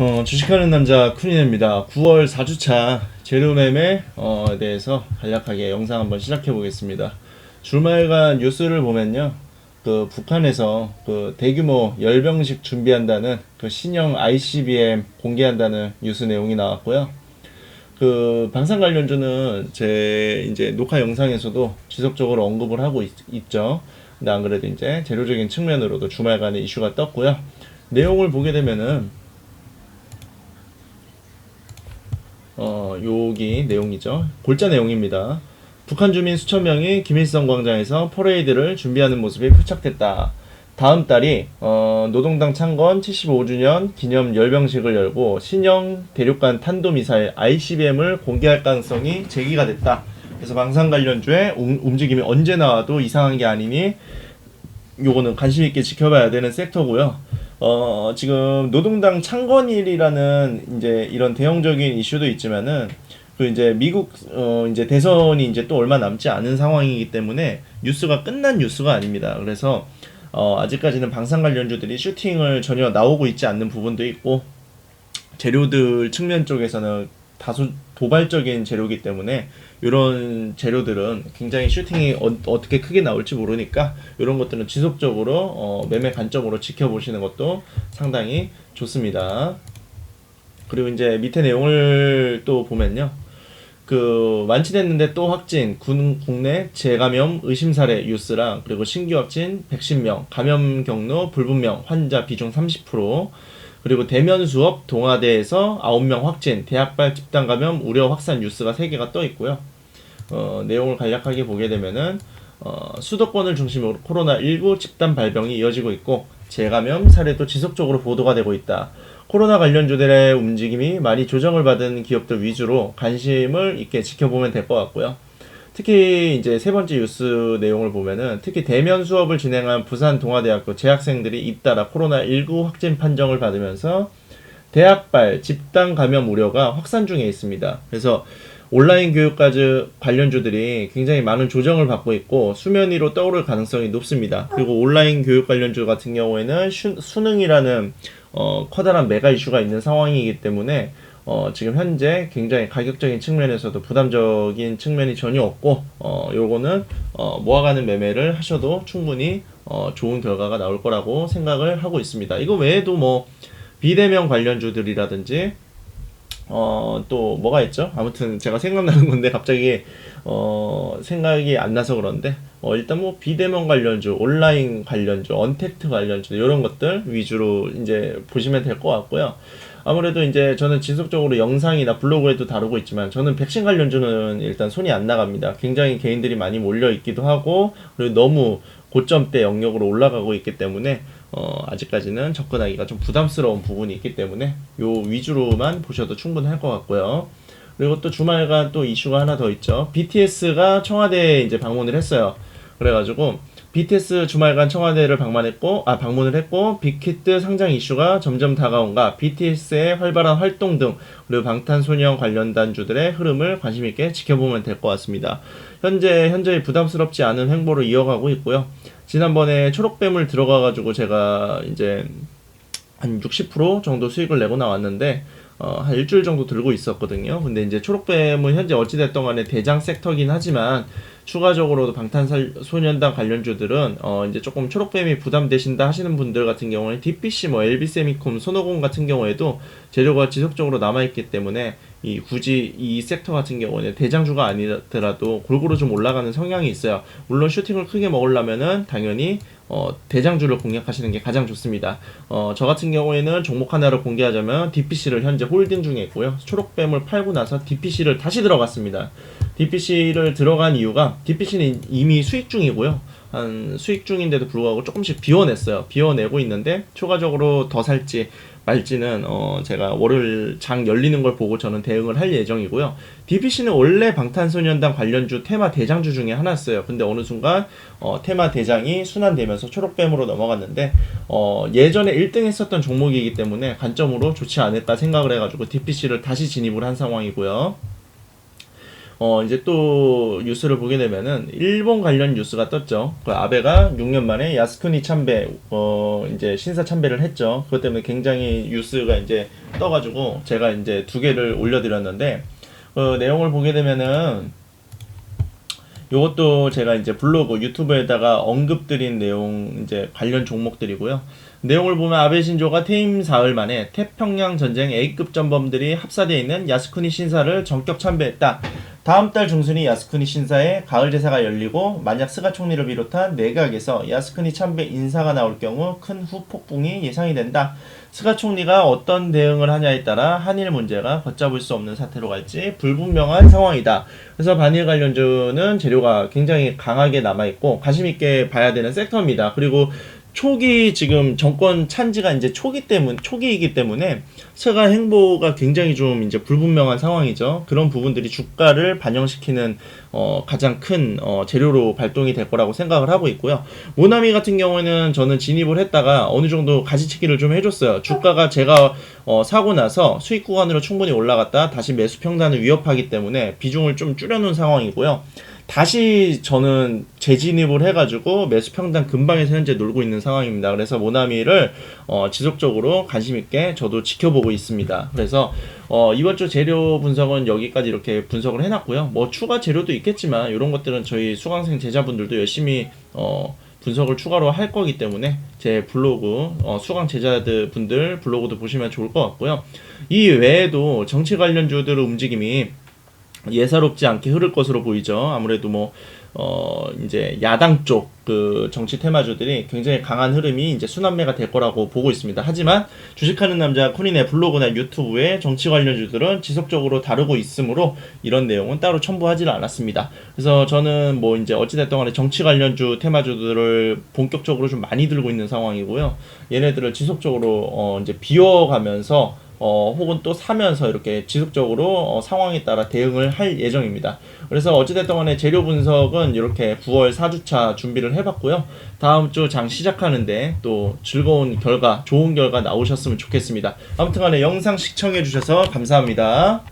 어, 주식하는 남자 쿠니입니다. 9월 4주차 재료매매에 어, 대해서 간략하게 영상 한번 시작해 보겠습니다. 주말간 뉴스를 보면요. 그 북한에서 그 대규모 열병식 준비한다는 그 신형 ICBM 공개한다는 뉴스 내용이 나왔고요. 그 방산 관련주는 제 이제 녹화 영상에서도 지속적으로 언급을 하고 있, 죠 근데 안 그래도 이제 재료적인 측면으로도 주말간에 이슈가 떴고요. 내용을 보게 되면은 어, 여기 내용이죠. 골자 내용입니다. 북한 주민 수천 명이 김일성 광장에서 퍼레이드를 준비하는 모습이 포착됐다. 다음 달이 어, 노동당 창건 75주년 기념 열병식을 열고 신형 대륙간 탄도미사일 ICBM을 공개할 가능성이 제기가 됐다. 그래서 방산 관련주의 움, 움직임이 언제 나와도 이상한 게 아니니 요거는 관심 있게 지켜봐야 되는 섹터고요. 어, 지금 노동당 창건일이라는 이제 이런 대형적인 이슈도 있지만은 그 이제 미국 어 이제 대선이 이제 또 얼마 남지 않은 상황이기 때문에 뉴스가 끝난 뉴스가 아닙니다. 그래서 어 아직까지는 방산 관련주들이 슈팅을 전혀 나오고 있지 않는 부분도 있고 재료들 측면 쪽에서는 다소 도발적인 재료기 때문에 이런 재료들은 굉장히 슈팅이 어, 떻게 크게 나올지 모르니까 이런 것들은 지속적으로 어, 매매 관점으로 지켜보시는 것도 상당히 좋습니다. 그리고 이제 밑에 내용을 또 보면요. 그 완치됐는데 또 확진 군 국내 재감염 의심 사례 뉴스랑 그리고 신규 확진 110명 감염 경로 불분명 환자 비중 30% 그리고 대면 수업 동아대에서 9명 확진, 대학발 집단 감염 우려 확산 뉴스가 3개가 떠 있고요. 어, 내용을 간략하게 보게 되면은 어, 수도권을 중심으로 코로나19 집단 발병이 이어지고 있고 재감염 사례도 지속적으로 보도가 되고 있다. 코로나 관련주들의 움직임이 많이 조정을 받은 기업들 위주로 관심을 있게 지켜보면 될 것 같고요. 특히 이제 세 번째 뉴스 내용을 보면은 특히 대면 수업을 진행한 부산 동아대학교 재학생들이 잇따라 코로나19 확진 판정을 받으면서 대학발 집단 감염 우려가 확산 중에 있습니다. 그래서 온라인 교육까지 관련주들이 굉장히 많은 조정을 받고 있고 수면 위로 떠오를 가능성이 높습니다. 그리고 온라인 교육 관련주 같은 경우에는 수 능이라는 어, 커다란 메가 이슈가 있는 상황이기 때문에 어, 지금 현재 굉장히 가격적인 측면에서도 부담적인 측면이 전혀 없고 어, 요거는 어, 모아가는 매매를 하셔도 충분히 어, 좋은 결과가 나올 거라고 생각을 하고 있습니다. 이거 외에도 뭐 비대면 관련주들이라든지 어, 또 뭐가 있죠? 아무튼 제가 생각나는 건데 갑자기 어, 생각이 안 나서 그런데 어, 일단 뭐 비대면 관련주, 온라인 관련주, 언택트 관련주 이런 것들 위주로 이제 보시면 될 것 같고요. 아무래도 이제 저는 지속적으로 영상이나 블로그에도 다루고 있지만 저는 백신 관련주는 일단 손이 안 나갑니다. 굉장히 개인들이 많이 몰려 있기도 하고 그리고 너무 고점대 영역으로 올라가고 있기 때문에 어, 아직까지는 접근하기가 좀 부담스러운 부분이 있기 때문에 요 위주로만 보셔도 충분할 것 같고요. 그리고 또 주말간 또 이슈가 하나 더 있죠. BTS가 청와대에 이제 방문을 했어요. 그래가지고 BTS 주말간 청와대를 방문했고, 아, 방문을 했고, 빅히트 상장 이슈가 점점 다가온가, BTS의 활발한 활동 등, 그리고 방탄소년 관련 단주들의 흐름을 관심 있게 지켜보면 될 것 같습니다. 현재, 현재 부담스럽지 않은 행보를 이어가고 있고요. 지난번에 초록뱀을 들어가가지고 제가 이제 한 60% 정도 수익을 내고 나왔는데, 어, 한 일주일 정도 들고 있었거든요. 근데 이제 초록뱀은 현재 어찌됐던 간에 대장 섹터긴 하지만 추가적으로도 방탄소년단 관련주들은 어, 이제 조금 초록뱀이 부담되신다 하시는 분들 같은 경우에 DPC 뭐 LB세미콤, 손오공 같은 경우에도 재료가 지속적으로 남아 있기 때문에 이 굳이 이 섹터 같은 경우는 대장주가 아니더라도 골고루 좀 올라가는 성향이 있어요. 물론 슈팅을 크게 먹으려면은 당연히 어, 대장주를 공략하시는 게 가장 좋습니다. 어, 저 같은 경우에는 종목 하나를 공개하자면 DPC를 현재 홀딩 중에 있고요. 초록뱀을 팔고 나서 DPC를 다시 들어갔습니다. DPC를 들어간 이유가 DPC는 이미 수익 중이고요. 한 수익 중인데도 불구하고 조금씩 비워냈어요. 비워내고 있는데 추가적으로 더 살지 말지는 어 제가 월요일 장 열리는 걸 보고 저는 대응을 할 예정이고요. DPC는 원래 방탄소년단 관련주 테마 대장주 중에 하나였어요. 근데 어느 순간 어 테마 대장이 순환되면서 초록뱀으로 넘어갔는데 어 예전에 1등 했었던 종목이기 때문에 관점으로 좋지 않을까 생각을 해가지고 DPC를 다시 진입을 한 상황이고요. 어 이제 또 뉴스를 보게 되면은 일본 관련 뉴스가 떴죠. 그 아베가 6년 만에 야스쿠니 참배 어 이제 신사 참배를 했죠. 그것 때문에 굉장히 뉴스가 이제 떠가지고 제가 이제 두 개를 올려드렸는데 어, 내용을 보게 되면은 요것도 제가 이제 블로그 유튜브에다가 언급드린 내용 이제 관련 종목들이고요. 내용을 보면 아베 신조가 퇴임 사흘 만에 태평양 전쟁 A급 전범들이 합사되어 있는 야스쿠니 신사를 전격 참배했다. 다음 달 중순이 야스쿠니 신사의 가을 제사가 열리고 만약 스가 총리를 비롯한 내각에서 야스쿠니 참배 인사가 나올 경우 큰 후폭풍이 예상이 된다. 스가 총리가 어떤 대응을 하냐에 따라 한일 문제가 걷잡을 수 없는 사태로 갈지 불분명한 상황이다. 그래서 반일 관련주는 재료가 굉장히 강하게 남아 있고 관심 있게 봐야 되는 섹터입니다. 그리고 초기 지금 정권 찬지가 이제 초기 때문 초기이기 때문에 스가 행보가 굉장히 좀 이제 불분명한 상황이죠. 그런 부분들이 주가를 반영시키는 어, 가장 큰 어, 재료로 발동이 될 거라고 생각을 하고 있고요. 모나미 같은 경우에는 저는 진입을 했다가 어느 정도 가지치기를 좀 해줬어요. 주가가 제가 어, 사고 나서 수익 구간으로 충분히 올라갔다 다시 매수 평단을 위협하기 때문에 비중을 좀 줄여놓은 상황이고요. 다시 저는 재진입을 해가지고 매수 평단 근방에서 현재 놀고 있는 상황입니다. 그래서 모나미를 어, 지속적으로 관심 있게 저도 지켜보고 있습니다. 그래서 어, 이번 주 재료 분석은 여기까지 이렇게 분석을 해놨고요. 뭐 추가 재료도 있겠지만 이런 것들은 저희 수강생 제자분들도 열심히 어, 분석을 추가로 할 거기 때문에 제 블로그 어, 수강 제자들 분들 블로그도 보시면 좋을 것 같고요. 이 외에도 정치 관련주들의 움직임이 예사롭지 않게 흐를 것으로 보이죠. 아무래도 뭐, 어, 이제 야당 쪽 그 정치 테마주들이 굉장히 강한 흐름이 이제 순환매가 될 거라고 보고 있습니다. 하지만 주식하는 남자 코린의 블로그나 유튜브에 정치 관련주들은 지속적으로 다루고 있으므로 이런 내용은 따로 첨부하지는 않았습니다. 그래서 저는 뭐 이제 어찌됐든 간에 정치 관련주 테마주들을 본격적으로 좀 많이 들고 있는 상황이고요. 얘네들을 지속적으로 어, 이제 비워가면서 어, 혹은 또 사면서 이렇게 지속적으로 어, 상황에 따라 대응을 할 예정입니다. 그래서 어찌됐든 간에 재료 분석은 이렇게 9월 4주차 준비를 해봤고요. 다음 주 장 시작하는데 또 즐거운 결과, 좋은 결과 나오셨으면 좋겠습니다. 아무튼 간에 영상 시청해주셔서 감사합니다.